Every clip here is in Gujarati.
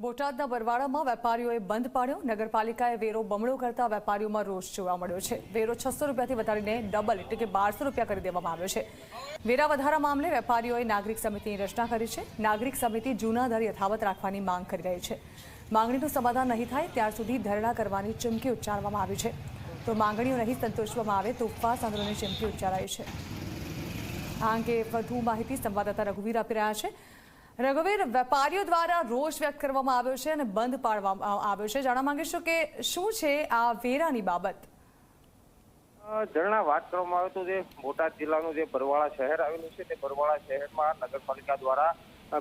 બોટાદના બરવાડામાં વેપારીઓએ બંધ પાડ્યો. નગરપાલિકાએ વેરો બમણો કરતા વેપારીઓમાં રોષ જોવા મળ્યો છે. વેરો છસો રૂપિયાથી વધારીને ડબલ એટલે કે બારસો રૂપિયા કરી દેવામાં આવ્યો છે. વેરા વધારા મામલે વેપારીઓએ નાગરિક સમિતિની રચના કરી છે. નાગરિક સમિતિ જૂના દર યથાવત રાખવાની માંગ કરી રહી છે. માંગણીનું સમાધાન નહીં થાય ત્યાર સુધી ધરણા કરવાની ચીમકી ઉચ્ચારવામાં આવી છે. તો માંગણીઓ નહીં સંતોષવામાં આવે તો ઉપવાસ આંદોલનની ચીમકી ઉચ્ચારાઈ છે. આ અંગે વધુ માહિતી સંવાદદાતા રઘુવીર આપી રહ્યા છે. રઘુવીર વેપારીઓ દ્વારા રોષ વ્યક્ત કરવામાં આવ્યો છે અને બંધ પાડવામાં આવ્યો છે. જાણવા માંગીશું કે શું છે આ વેરાની બાબત? અ, વાત કરવામાં આવે તો જે બોટાદ જિલ્લાનું જે બરવાળા શહેર આવેલું છે તે બરવાળા શહેરમાં નગરપાલિકા દ્વારા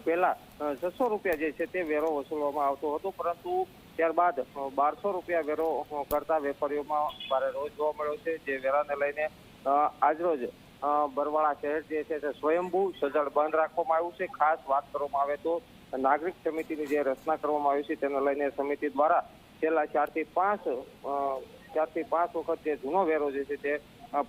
પહેલા છસો રૂપિયા જે છે તે વેરો વસૂલવામાં આવતો હતો. પરંતુ ત્યારબાદ બારસો રૂપિયા વેરો કરતા વેપારીઓમાં ભારે રોજ જોવા મળ્યો છે. જે વેરાને લઈને આજરોજ બરવાળા શહેર જે છે તે સ્વયંભૂ સજળ બંધ રાખવામાં આવ્યું છે. ખાસ વાત કરવામાં આવે તો નાગરિક સમિતિની જે રચના કરવામાં આવી છે તેને લઈને સમિતિ દ્વારા છેલ્લા ચારથી પાંચ ચારથી પાંચ વખત જે જૂનો વેરો જે છે તે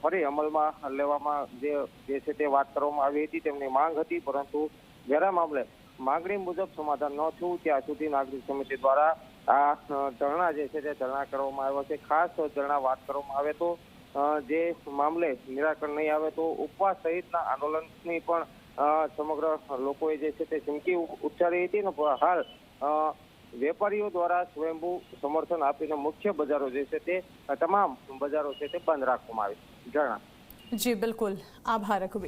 ફરી અમલમાં લેવામાં જે છે તે વાત કરવામાં આવી હતી તેમની માંગ હતી. પરંતુ વેરા મામલે માંગણી મુજબ સમાધાન ન થયું. ત્યાં સુધી નાગરિક સમિતિ દ્વારા આ ધરણા જે છે તે ધરણા કરવામાં આવ્યો છે. ખાસ ધરણા વાત કરવામાં આવે તો જે મામલે નિરાકરણ નહીં આવે તો ઉપવાસ સહિતના આંદોલનની પણ સમગ્ર લોકોએ જે છે તે ચીમકી ઉચ્ચારી હતી ને પ- હાલ વેપારીઓ દ્વારા સ્વયંભૂ સમર્થન આપીને મુખ્ય બજારો જે છે તે તમામ બજારો છે તે બંધ રાખવામાં આવી જણા જી, બિલકુલ. આભાર રઘુવીર